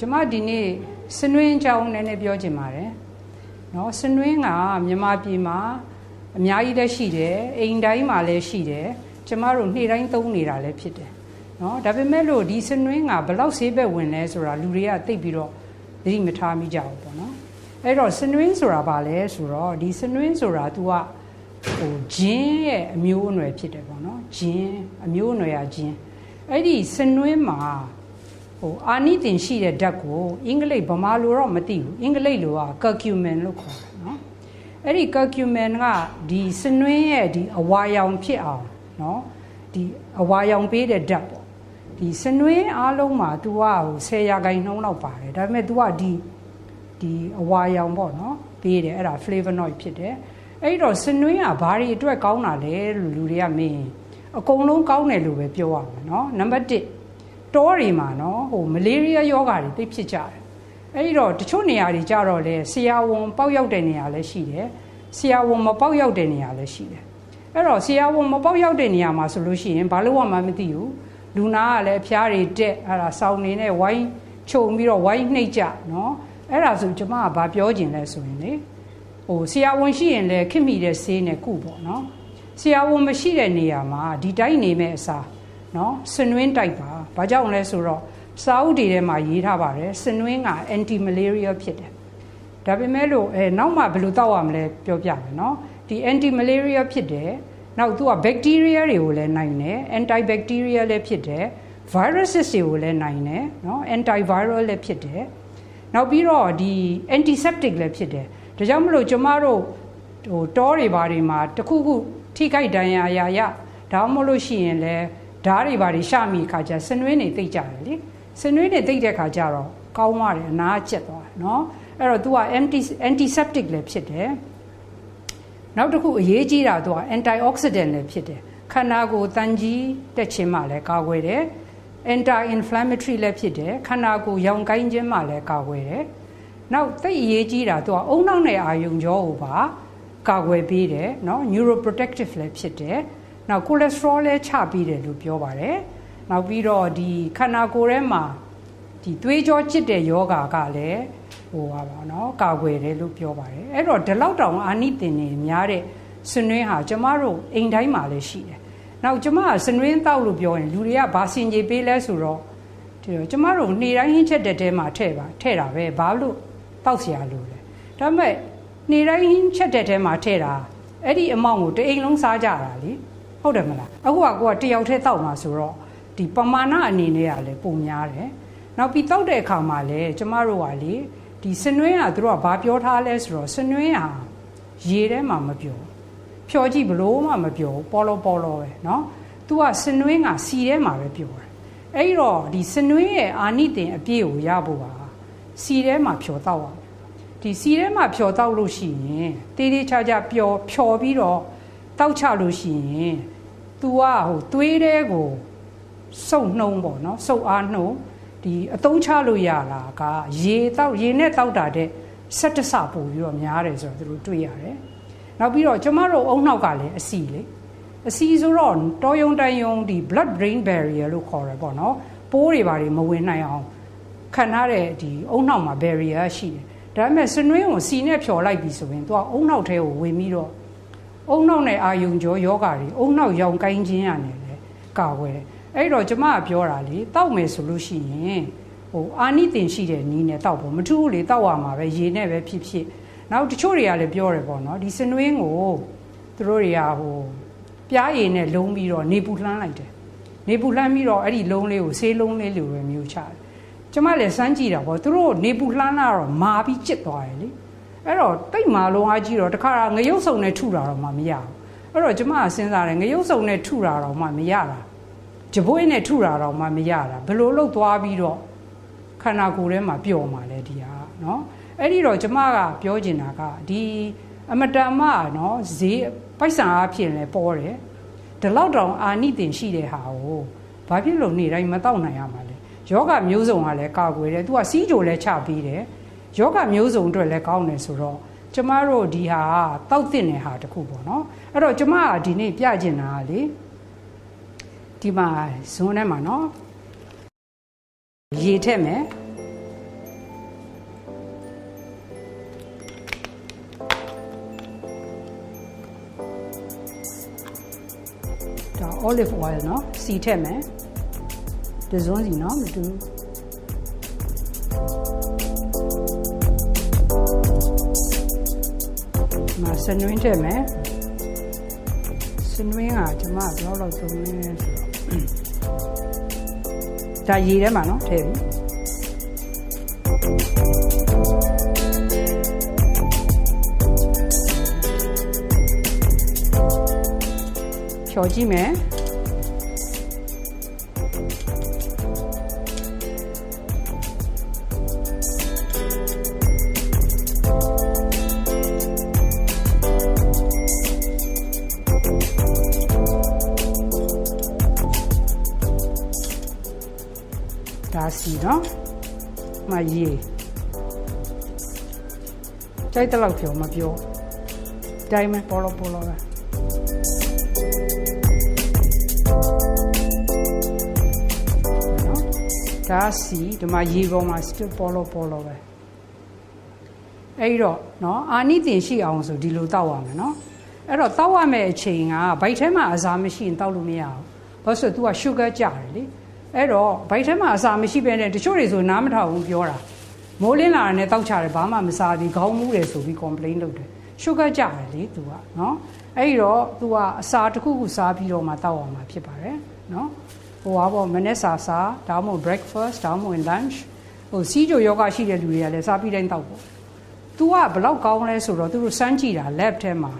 ကျမဒီနေ့စနွင်းအကြောင်းနည်းနည်းပြောချင်ပါတယ်เนาะစနွင်းကမြန်မာပြည်မှာအများကြီးလည်းရှိတယ်အိမ်တိုင်းမှာလည်းရှိတယ်ကျမတို့နေ့တိုင်းသုံးနေတာလည်းဖြစ်တယ်เนาะဒါပေမဲ့လို့ဒီစနွင်းကဘယ်လောက်ဈေးဘက်ဝင်လဲဆိုတာလူတွေကသိပြီးတော့သတိမထားမိကြဘူးပေါ့နော်အဲ့တော့စနွင်းဆိုတာဘာလဲဆိုတော့ဒီစနွင်းဆိုတာ तू ကဟိုဂျင်းရဲ့အမျိုးအနွယ်ဖြစ်တယ်ပေါ့နော်ဂျင်းအမျိုးအနွယ်ကဂျင်းအဲ့ဒီစနွင်းမှာ ဟို အာနိသင်ရှိတဲ့ဓာတ်ကိုအင်္ဂလိပ်ဗမာလိုတော့မသိဘူးအင်္ဂလိပ်လိုက curcumin လို့ခေါ်တယ်နော်အဲ့ဒီ curcumin ကဒီစနွင်းရဲ့ဒီအဝါရောင်ဖြစ်အောင်နော်ဒီအဝါရောင်ပေးတဲ့ဓာတ်ပေါ့ဒီစနွင်းအားလုံးမှာ तू ကဟို10ရာခိုင်နှုန်းလောက်ပါတယ်ဒါပေမဲ့ तू ကဒီဒီအဝါရောင်ပေါ့နော်ပေးတယ်အဲ့ဒါ flavonoid ဖြစ်တယ်အဲ့တော့စနွင်းကဘာတွေအတွက်ကောင်းတာလဲလို့လူတွေကမင်းအကုန်လုံးကောင်းတယ်လို့ပဲပြောရမှာနော်နံပါတ်1 တောတွေမှာနော်ဟိုမလေးရီးယားယောဂါတွေသိပ်ဖြစ်ကြတယ်အဲ့ဒီတော့တချို့နေရာတွေကြတော့လေဆရာဝန်ပေါက်ရောက်တဲ့နေရာလည်းရှိတယ်ဆရာဝန်မပေါက်ရောက်တဲ့နေရာလည်းရှိတယ်အဲ့တော့ဆရာဝန်မပေါက်ရောက်တဲ့နေရာမှာဆိုလို့ရှိရင်ဘာလို့မှမသိဘူးလူနာကလည်းအဖျားတွေတက်အဲ့ဒါစောင်းနေနဲ့ဝိုင်းခြုံပြီးတော့ဝိုင်းနှိပ်ကြနော်အဲ့ဒါဆိုကျွန်မကဘာပြောကျင်လဲဆိုရင်လေဟိုဆရာဝန်ရှိရင်လည်းခင်မိတဲ့ဆေးနဲ့ကုပေါ့နော်ဆရာဝန်မရှိတဲ့နေရာမှာဒီတိုင်းနေမဲ့အစားနော်စနွင်းတိုက်ပါ ဘာကြောင့်လဲဆိုတော့စာအုပ်တွေထဲမှာရေးထားပါတယ်စနွင်းက anti malaria ဖြစ်တယ်ဒါပေမဲ့လို့အဲနောက်မှဘယ်လိုတောက်ရမလဲပြောပြမယ်နော်ဒီ anti malaria ဖြစ်တယ်နောက်သူက bacteria တွေကိုလည်းနိုင်တယ် anti bacteria လည်းဖြစ်တယ် viruses တွေကိုလည်းနိုင်တယ်နော် anti viral လည်းဖြစ်တယ်နောက်ပြီးတော့ဒီ antiseptic လည်းဖြစ်တယ်ဒါကြောင့်မလို့ကျမတို့ဟိုတောတွေဘာတွေမှာတခုခုထိခိုက်ဒဏ်ရာရရဒါမှမဟုတ်လို့ရှိရင်လည်း ဓာတ်တွေဘာတွေရှမိခါကျဆနွေးနေသိကြတယ်လေဆနွေးနေသိတဲ့ခါကျတော့ကောင်းသွားတယ်အနာကျက်သွားတယ်เนาะအဲ့တော့ तू က anti antiseptic လည်းဖြစ်တယ်နောက်တစ်ခုအရေးကြီးတာ तू က antioxidant လည်းဖြစ်တယ်ခန္ဓာကိုယ်တန်ကြီးတက်ခြင်းမှလည်းကာကွယ်တယ် anti inflammatory လည်းဖြစ်တယ်ခန္ဓာကိုယ်ရောင်ကိုင်းခြင်းမှလည်းကာကွယ်တယ်နောက်သိအရေးကြီးတာသူကအုံနောက်နဲ့အာယုံကြောကိုပါကာကွယ်ပေးတယ်เนาะ neuroprotective လည်းဖြစ်တယ် နောက် cholesterol လည်းချပေးတယ်လို့ပြောပါတယ်နောက်ပြီးတော့ဒီခန္ဓာကိုယ်ထဲမှာဒီသွေးကြောချစ်တဲ့ယောဂါကလည်းဟိုပါပါเนาะကာကွယ်တယ်လို့ပြောပါတယ်အဲ့တော့ဒီလောက်တောင်အာနိသင်နေများတဲ့ဆွနွင်းဟာကျမတို့အိမ်တိုင်းမှာလည်းရှိတယ်နောက်ကျမကဆွနွင်းတောက်လို့ပြောရင်လူတွေကဘာစင်ကြီးပေးလဲဆိုတော့ဒီကျမတို့နေ့တိုင်းဟင်းချက်တဲ့တဲမှာထည့်ပါထည့်တာပဲဘာလို့တောက်เสียလို့လဲဒါပေမဲ့နေ့တိုင်းဟင်းချက်တဲ့တဲမှာထည့်တာအဲ့ဒီအမောင့်ကိုတအိမ်လုံးစားကြတာလी ဟုတ်တယ်မလားအခုကကိုကတယောက်တည်းတောက်မှာဆိုတော့ဒီပမာဏအနေနဲ့ကလည်းပုံများတယ်နောက်ပြီးတောက်တဲ့အခါမှာလည်းကျမတို့ကလေဒီစနွင်းကသူတို့ကဘာပြောထားလဲဆိုတော့စနွင်းဟာရေထဲမှာမပြောဖြော်ကြည့်ဘလို့မှမပြောပေါ်လောပေါ်လောပဲเนาะသူကစနွင်းကစီထဲမှာပဲပြောတယ်အဲ့တော့ဒီစနွင်းရဲ့အာနိသင်အပြည့်ကိုရဖို့ပါစီထဲမှာဖြော်တောက်အောင်ဒီစီထဲမှာဖြော်တောက်လို့ရှိရင်တေးသေးချာချာပျော်ဖြော်ပြီးတော့ တောက်ချလို့ရှိရင် तू ကဟိုသွေးတဲကိုစုပ်နှုံးပေါ့နော်စုပ်အားနှုံးဒီအတုံးချလို့ရလာကရေတောက်ရေနဲ့တောက်တာတဲ့ဆက်တဆပို့ပြီးတော့များတယ်ဆိုတော့သူတို့တွေ့ရတယ်နောက်ပြီးတော့ကျမတို့အုံနောက်ကလည်းအစီလေအစီဆိုတော့တောယုံတန်ယုံဒီ blood brain barrier လို့ခေါ်တယ်ပေါ့နော်ပိုးတွေဘာတွေမဝင်နိုင်အောင်ခံထားတဲ့ဒီအုံနောက်မှာ barrier ရှိတယ်ဒါပေမဲ့စနွင်းကိုစီနဲ့ဖြော်လိုက်ပြီဆိုရင်သူကအုံနောက်ထဲကိုဝင်ပြီးတော့ အုံနောက်နဲ့အာယုံကြောယောဂါတွေအုံနောက်ရောင်ကိုင်းခြင်းရတယ်လေကာဝယ်တယ်အဲ့တော့ကျမကပြောတာလေတောက်မယ်ဆိုလို့ရှိရင်ဟိုအာနိသင်ရှိတဲ့နီးနဲ့တောက်ဖို့မထူးဘူးလေတောက်ရမှာပဲရေနဲ့ပဲဖြစ်ဖြစ်နောက်တချို့တွေကလည်းပြောတယ်ပေါ့နော်ဒီစနွင်းကိုသူတို့တွေကဟိုပြားရည်နဲ့လုံးပြီးတော့နေပူလှမ်းလိုက်တယ်နေပူလှမ်းပြီးတော့အဲ့ဒီလုံးလေးကိုဆေးလုံးလေးလိုပဲမျိုးချတယ်ကျမလည်းစမ်းကြည့်တာပေါ့သူတို့နေပူလှမ်းလာတော့မာပြီးကျစ်သွားတယ်လေ အဲ့တော့တိတ်မာလုံးအားကြီးတော့တခါငရုပ်စုံနဲ့ထုတာတော့မှမရဘူးအဲ့တော့ကျမကစဉ်းစားတယ်ငရုပ်စုံနဲ့ထုတာတော့မှမရတာကြပွေးနဲ့ထုတာတော့မှမရတာဘယ်လိုလုပ်သွားပြီးတော့ခန္ဓာကိုယ်ထဲမှာပျော်မှာလဲဒီဟာเนาะအဲ့ဒီတော့ကျမကပြောချင်တာကဒီအမတန်မှเนาะဈေးပိုက်ဆံအဖြစ်လဲပေါ်တယ်ဒီလောက်တောင်အာနိသင်ရှိတဲ့ဟာကိုဘာဖြစ်လို့နေတိုင်းမတော့နိုင်ရမှာလဲယောဂမျိုးစုံကလည်းကာကွယ်တယ်သူကစီးကြိုလည်းချပေးတယ် ယောဂမျိုးစုံအတွက်လည်းကောင်းတယ်ဆိုတော့ကျမတို့ဒီဟာတောက်တင်တဲ့ဟာတခုပေါ့နော်အဲ့တော့ကျမကဒီနေ့ပြကျင်တာကလေဒီမှာဇွန်ထဲမှာနော်ရေထည့်မယ်ဒါ olive oil เนาะစီထည့်မယ်ဒီဇွန်စီเนาะမတူဘူး ဒီမှာစနွင်းထည့်မယ်စနွင်းကကျမဘယ်လောက်လောက်သုံးလဲဆိုတော့ဒါရေထဲမှာနော်ထည့်ပြီဖြော်ကြည့်မယ် စီနော်မရေကြိုက်တဲ့လောက်ဖြော်မပြောတိုင်းမယ်ပေါ်လို့ပေါ်လို့ပဲနော်ဒါစီဒီမှာရေပေါ်မှာစတစ်ပေါ်လို့ပေါ်လို့ပဲအဲ့တော့နော်အာနိသင်ရှိအောင်ဆိုဒီလိုတောက်ရမယ်နော်အဲ့တော့တောက်ရမယ့်အချိန်ကဗိုက်ထဲမှာအစာမရှိရင်တောက်လို့မရဘူးဘာလို့ဆိုတော့ तू က sugar ကျတယ်လေ အဲ့တော့ဗိုက်ထဲမှာအစာမရှိဘဲနဲ့တချို့တွေဆိုနားမထောင်ဘူးပြောတာမိုးလင်းလာတယ်နဲ့တောက်ချတယ်ဘာမှမစားဘူးခေါင်းမူးတယ်ဆိုပြီး complain လုပ်တယ် sugar ကျတယ်လေ तू ကနော်အဲ့တော့ तू ကအစာတစ်ခုခုစားပြီးတော့မှတောက်ရမှာဖြစ်ပါတယ်နော် ဟိုပါပေါ့မနေ့စာစားဒါမှမဟုတ် breakfast ဒါမှမဟုတ် lunch ဟိုစီးကြိုယောဂရှိတဲ့လူတွေကလည်းစားပြီးတိုင်းတောက်ပေါ့။ तू ကဘလောက်ကောင်းလဲဆိုတော့သူတို့စမ်းကြည့်တာ lab ထဲမှာ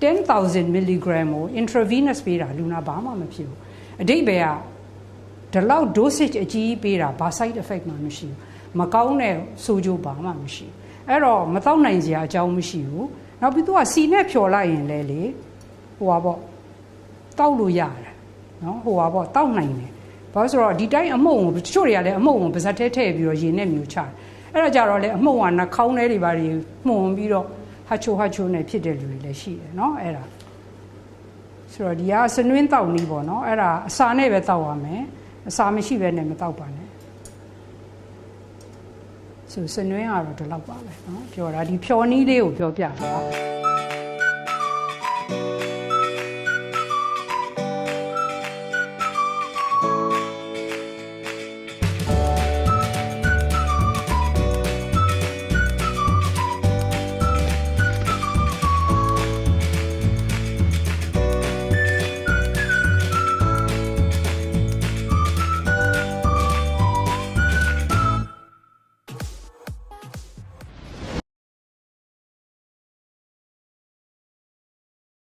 10000 mg ကို intravenous ပေးတာလူနာဘာမှမဖြစ်ဘူး။အတိတ်ပဲက ဒီလောက် dosage အကြီးပေးတာဘာ side effect မှမရှိဘူး။မကောင်းတဲ့ဆိုးကျိုးဘာမှမရှိဘူး။အဲ့တော့မတော့နိုင်စရာအကြောင်းမရှိဘူး။နောက်ပြီး तू ကစီနဲ့ဖြော်လိုက်ရင်လည်းလေဟိုပါပေါ့တောက်လို့ရတယ်နော်ဟိုပါပေါ့တောက်နိုင်တယ်ဘာလို့ဆိုတော့ဒီတိုင်းအမုံကိုတချို့တွေကလည်းအမုံကိုပါဇက်ထဲထည့်ပြီးတော့ရေနဲ့မြူချတယ်အဲ့ဒါကြတော့လေအမုံကနှာခေါင်းထဲတွေပါတွေမှုန်ပြီးတော့ဟချိုဟချိုနဲ့ဖြစ်တဲ့လူတွေလည်းရှိတယ်နော်အဲ့ဒါဆိုတော့ဒီကစနွင်းတောက်နီးပေါ့နော်အဲ့ဒါအစာနဲ့ပဲတောက်ရမယ် အစာမရှိဘဲနဲ့မတောက်ပါနဲ့ဆိုစနွင်းကတော့ဒီလောက်ပါပဲနော်ပြောတာဒီဖြော်နီးလေးကိုပြောပြတာပါ